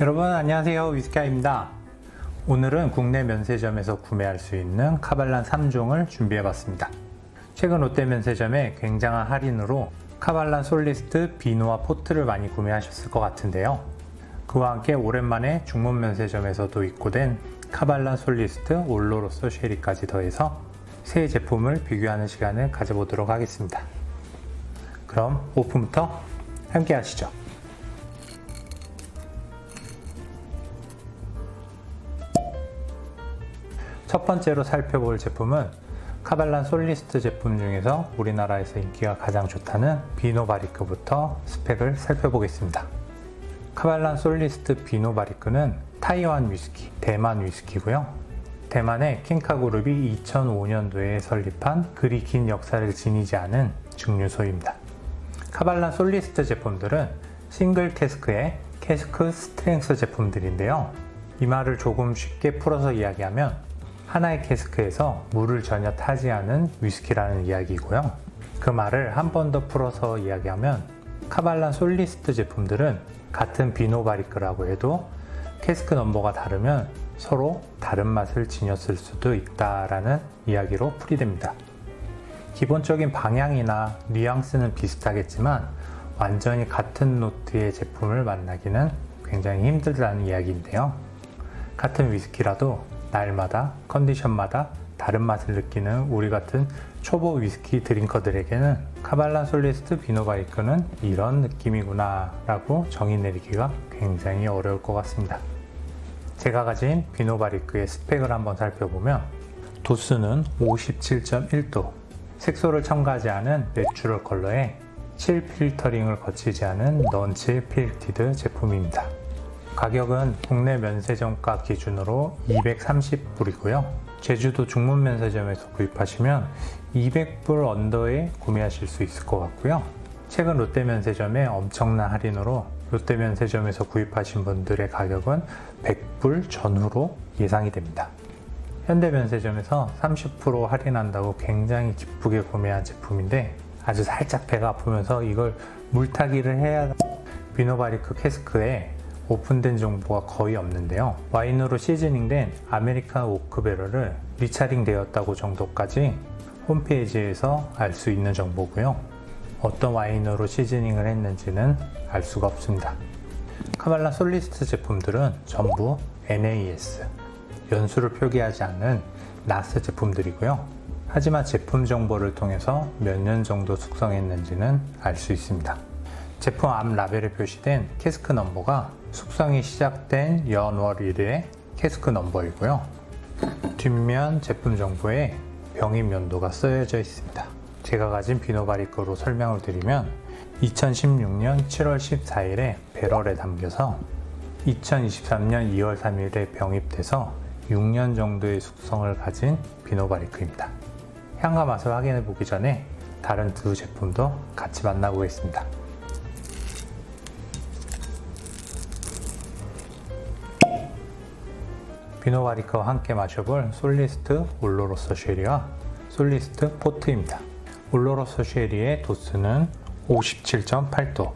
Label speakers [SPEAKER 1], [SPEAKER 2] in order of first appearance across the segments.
[SPEAKER 1] 여러분 안녕하세요. 위스카입니다. 오늘은 국내 면세점에서 구매할 수 있는 카발란 3종을 준비해 봤습니다. 최근 롯데 면세점에 굉장한 할인으로 카발란 솔리스트 비누와 포트를 많이 구매하셨을 것 같은데요. 그와 함께 오랜만에 중문 면세점에서도 입고된 카발란 솔리스트 올로로서 쉐리까지 더해서 새 제품을 비교하는 시간을 가져보도록 하겠습니다. 그럼 오픈부터 함께 하시죠 첫 번째로 살펴볼 제품은 카발란 솔리스트 제품 중에서 우리나라에서 인기가 가장 좋다는 비노바리크부터 스펙을 살펴보겠습니다. 카발란 솔리스트 비노바리크는 타이완 위스키, 대만 위스키고요. 대만의 킹카 그룹이 2005년도에 설립한 그리 긴 역사를 지니지 않은 증류소입니다. 카발란 솔리스트 제품들은 싱글 캐스크의 캐스크 스트렝스 제품들인데요. 이 말을 조금 쉽게 풀어서 이야기하면 하나의 캐스크에서 물을 전혀 타지 않은 위스키라는 이야기이고요. 그 말을 한 번 더 풀어서 이야기하면 카발란 솔리스트 제품들은 같은 비노 바리크라고 해도 캐스크 넘버가 다르면 서로 다른 맛을 지녔을 수도 있다라는 이야기로 풀이됩니다. 기본적인 방향이나 뉘앙스는 비슷하겠지만 완전히 같은 노트의 제품을 만나기는 굉장히 힘들다는 이야기인데요. 같은 위스키라도 날마다 컨디션마다 다른 맛을 느끼는 우리 같은 초보 위스키 드링커들에게는 카발란 솔리스트 비노 바이크는 이런 느낌이구나 라고 정의 내리기가 굉장히 어려울 것 같습니다. 제가 가진 비노 바리크의 스펙을 한번 살펴보면 도수는 57.1도, 색소를 첨가하지 않은 내추럴 컬러에 7 필터링을 거치지 않은 넌칠 필티드 제품입니다. 가격은 국내 면세점가 기준으로 230불이고요. 제주도 중문 면세점에서 구입하시면 200불 언더에 구매하실 수 있을 것 같고요. 최근 롯데 면세점에 엄청난 할인으로 롯데 면세점에서 구입하신 분들의 가격은 100불 전후로 예상이 됩니다. 현대 면세점에서 30% 할인한다고 굉장히 기쁘게 구매한 제품인데 아주 살짝 배가 아프면서 이걸 물타기를 해야 비노바리크 캐스크에 오픈된 정보가 거의 없는데요. 와인으로 시즈닝된 아메리칸 오크베러를 리차링 되었다고 정도까지 홈페이지에서 알 수 있는 정보고요. 어떤 와인으로 시즈닝을 했는지는 알 수가 없습니다. 카발라 솔리스트 제품들은 전부 NAS, 연수를 표기하지 않는 나스 제품들이고요. 하지만 제품 정보를 통해서 몇 년 정도 숙성했는지는 알 수 있습니다. 제품 앞 라벨에 표시된 캐스크 넘버가 숙성이 시작된 연월 1일의 캐스크 넘버이고요. 뒷면 제품 정보에 병입 연도가 쓰여져 있습니다. 제가 가진 비노바리크로 설명을 드리면 2016년 7월 14일에 배럴에 담겨서 2023년 2월 3일에 병입돼서 6년 정도의 숙성을 가진 비노바리크입니다. 향과 맛을 확인해 보기 전에 다른 두 제품도 같이 만나보겠습니다. 비노바리크와 함께 마셔볼 솔리스트 올로로서 쉐리와 솔리스트 포트입니다. 올로로서 쉐리의 도수는 57.8도,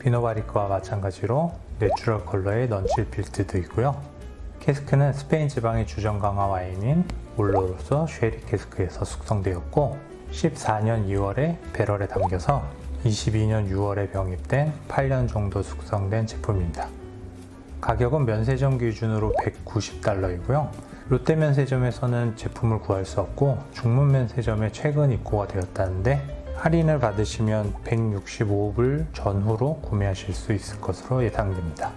[SPEAKER 1] 비노바리크와 마찬가지로 내추럴 컬러의 넌칠 필트드이고요. 캐스크는 스페인 지방의 주정 강화 와인인 올로로서 쉐리 캐스크에서 숙성되었고 14년 2월에 배럴에 담겨서 22년 6월에 병입된 8년 정도 숙성된 제품입니다. 가격은 면세점 기준으로 190달러이고요. 롯데 면세점에서는 제품을 구할 수 없고 중문 면세점에 최근 입고가 되었다는데 할인을 받으시면 165불 전후로 구매하실 수 있을 것으로 예상됩니다.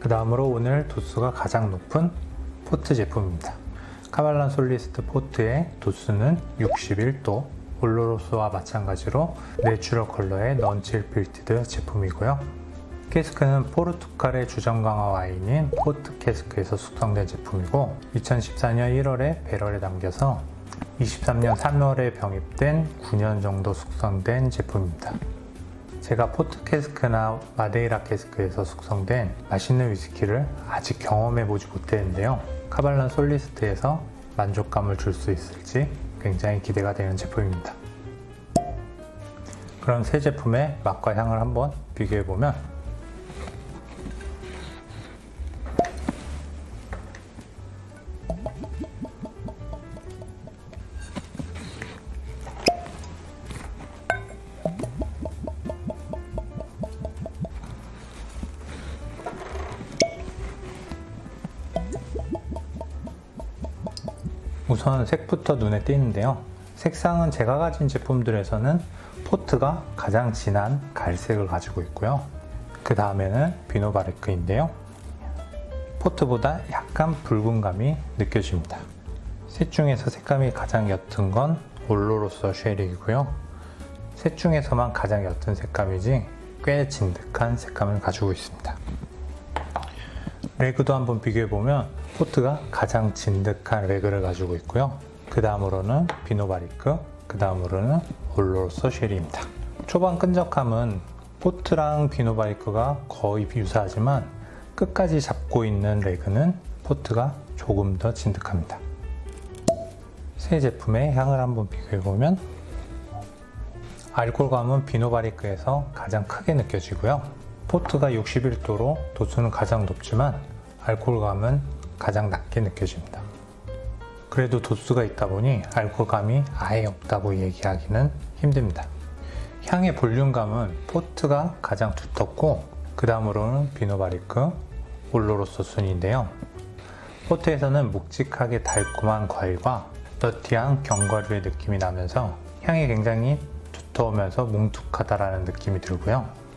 [SPEAKER 1] 그 다음으로 오늘 도수가 가장 높은 포트 제품입니다. 카발란 솔리스트 포트의 도수는 61도, 올로로스와 마찬가지로 내추럴 컬러의 넌칠 필티드 제품이고요. 캐스크는 포르투갈의 주정 강화 와인인 포트 캐스크에서 숙성된 제품이고 2014년 1월에 배럴에 담겨서 23년 3월에 병입된 9년 정도 숙성된 제품입니다. 제가 포트 캐스크나 마데이라 캐스크에서 숙성된 맛있는 위스키를 아직 경험해 보지 못했는데요. 카발란 솔리스트에서 만족감을 줄 수 있을지 굉장히 기대가 되는 제품입니다. 그럼 세 제품의 맛과 향을 한번 비교해 보면 우선 색부터 눈에 띄는데요. 색상은 제가 가진 제품들에서는 포트가 가장 진한 갈색을 가지고 있고요. 그 다음에는 비노바레크인데요. 포트보다 약간 붉은감이 느껴집니다. 셋 중에서 색감이 가장 옅은 건 올로로서 쉐릭이고요. 셋 중에서만 가장 옅은 색감이지 꽤 진득한 색감을 가지고 있습니다. 레그도 한번 비교해 보면 포트가 가장 진득한 레그를 가지고 있고요. 그 다음으로는 비노바리크, 그 다음으로는 올로로서 쉐리입니다. 초반 끈적함은 포트랑 비노바리크가 거의 유사하지만 끝까지 잡고 있는 레그는 포트가 조금 더 진득합니다. 세 제품의 향을 한번 비교해 보면 알코올감은 비노바리크에서 가장 크게 느껴지고요. 포트가 61도로 도수는 가장 높지만 알코올감은 가장 낮게 느껴집니다. 그래도 도수가 있다 보니 알코올감이 아예 없다고 얘기하기는 힘듭니다. 향의 볼륨감은 포트가 가장 두텁고 그 다음으로는 비노바리크, 올로로소 순인데요. 포트에서는 묵직하게 달콤한 과일과 너티한 견과류의 느낌이 나면서 향이 굉장히 두터우면서 뭉툭하다라는 느낌이 들고요.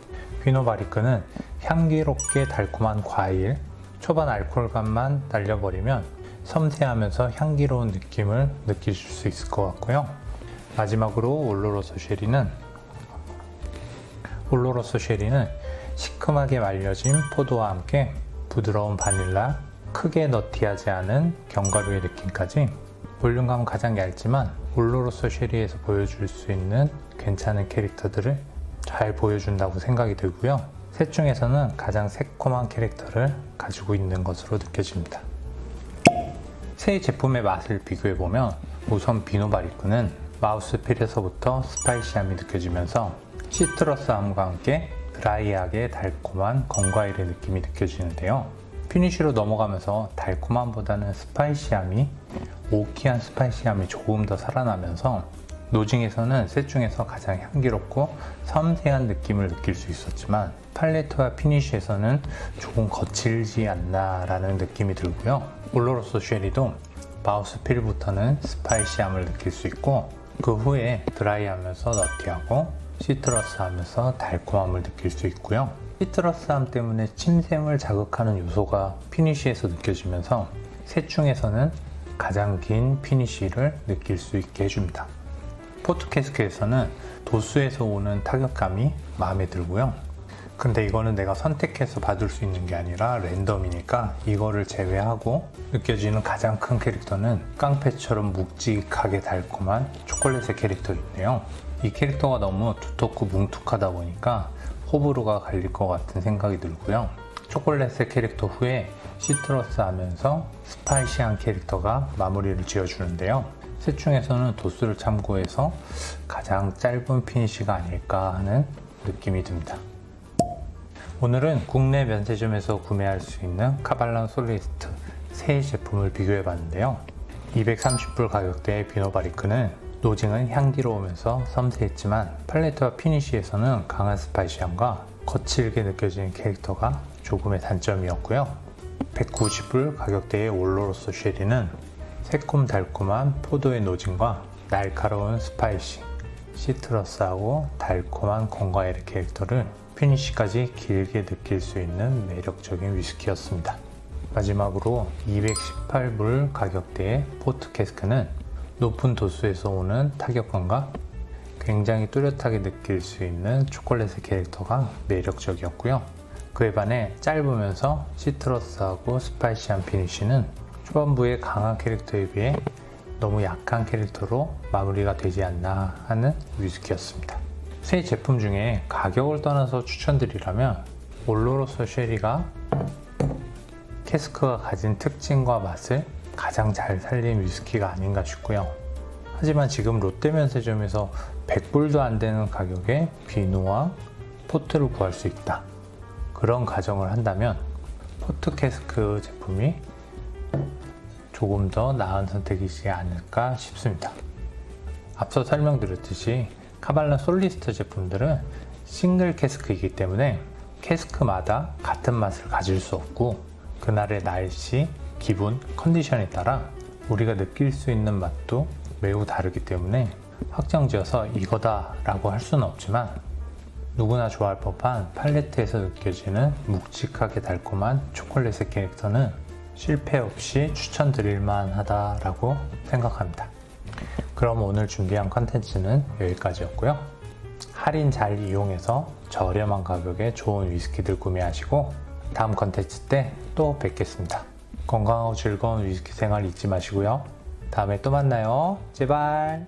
[SPEAKER 1] 비노바리크는 향기롭게 달콤한 과일, 초반 알코올감만 날려버리면 섬세하면서 향기로운 느낌을 느끼실 수 있을 것 같고요. 마지막으로 올로로소 쉐리는 올로로소 쉐리는 시큼하게 말려진 포도와 함께 부드러운 바닐라, 크게 너티하지 않은 견과류의 느낌까지 볼륨감은 가장 얇지만 올로로소 쉐리에서 보여줄 수 있는 괜찮은 캐릭터들을 잘 보여준다고 생각이 들고요. 셋 중에서는 가장 새콤한 캐릭터를 가지고 있는 것으로 느껴집니다. 세 제품의 맛을 비교해 보면 우선 비노바리크는 마우스필에서부터 스파이시함이 느껴지면서 시트러스함과 함께 드라이하게 달콤한 건과일의 느낌이 느껴지는데요. 피니쉬로 넘어가면서 달콤함보다는 스파이시함이 오키한 스파이시함이 조금 더 살아나면서 노징에서는 셋 중에서 가장 향기롭고 섬세한 느낌을 느낄 수 있었지만 팔레트와 피니쉬에서는 조금 거칠지 않나라는 느낌이 들고요. 올로로소 쉐리도 마우스필부터는 스파이시함을 느낄 수 있고 그 후에 드라이하면서 너티하고 시트러스하면서 달콤함을 느낄 수 있고요. 시트러스함 때문에 침샘을 자극하는 요소가 피니쉬에서 느껴지면서 셋 중에서는 가장 긴 피니쉬를 느낄 수 있게 해줍니다. 포트캐스크에서는 도수에서 오는 타격감이 마음에 들고요. 근데 이거는 내가 선택해서 받을 수 있는 게 아니라 랜덤이니까 이거를 제외하고 느껴지는 가장 큰 캐릭터는 깡패처럼 묵직하게 달콤한 초콜릿의 캐릭터인데요. 이 캐릭터가 너무 두텁고 뭉툭하다 보니까 호불호가 갈릴 것 같은 생각이 들고요. 초콜릿의 캐릭터 후에 시트러스 하면서 스파이시한 캐릭터가 마무리를 지어주는데요. 셋 중에서는 도수를 참고해서 가장 짧은 피니쉬가 아닐까 하는 느낌이 듭니다. 오늘은 국내 면세점에서 구매할 수 있는 카발란 솔리스트 세 제품을 비교해 봤는데요. 230불 가격대의 비노바리크는 노징은 향기로우면서 섬세했지만 팔레트와 피니쉬에서는 강한 스파이시함과 거칠게 느껴지는 캐릭터가 조금의 단점이었고요. 190불 가격대의 올로로소 쉐리는 새콤달콤한 포도의 노진과 날카로운 스파이시, 시트러스하고 달콤한 건과일의 캐릭터를 피니쉬까지 길게 느낄 수 있는 매력적인 위스키였습니다. 마지막으로 218불 가격대의 포트 캐스크는 높은 도수에서 오는 타격감과 굉장히 뚜렷하게 느낄 수 있는 초콜릿의 캐릭터가 매력적이었고요. 그에 반해 짧으면서 시트러스하고 스파이시한 피니쉬는 초반부의 강한 캐릭터에 비해 너무 약한 캐릭터로 마무리가 되지 않나 하는 위스키였습니다. 세 제품 중에 가격을 떠나서 추천드리라면 올로로소 쉐리가 캐스크가 가진 특징과 맛을 가장 잘 살린 위스키가 아닌가 싶고요. 하지만 지금 롯데 면세점에서 100불도 안 되는 가격에 비누와 포트를 구할 수 있다. 그런 가정을 한다면 포트 캐스크 제품이 조금 더 나은 선택이지 않을까 싶습니다. 앞서 설명드렸듯이 카발라 솔리스트 제품들은 싱글 캐스크이기 때문에 캐스크마다 같은 맛을 가질 수 없고 그날의 날씨, 기분, 컨디션에 따라 우리가 느낄 수 있는 맛도 매우 다르기 때문에 확정지어서 이거다 라고 할 수는 없지만 누구나 좋아할 법한 팔레트에서 느껴지는 묵직하게 달콤한 초콜릿의 캐릭터는 실패 없이 추천드릴 만 하다라고 생각합니다. 그럼 오늘 준비한 컨텐츠는 여기까지였고요. 할인 잘 이용해서 저렴한 가격에 좋은 위스키들 구매하시고 다음 컨텐츠 때 또 뵙겠습니다. 건강하고 즐거운 위스키 생활 잊지 마시고요. 다음에 또 만나요. 제발.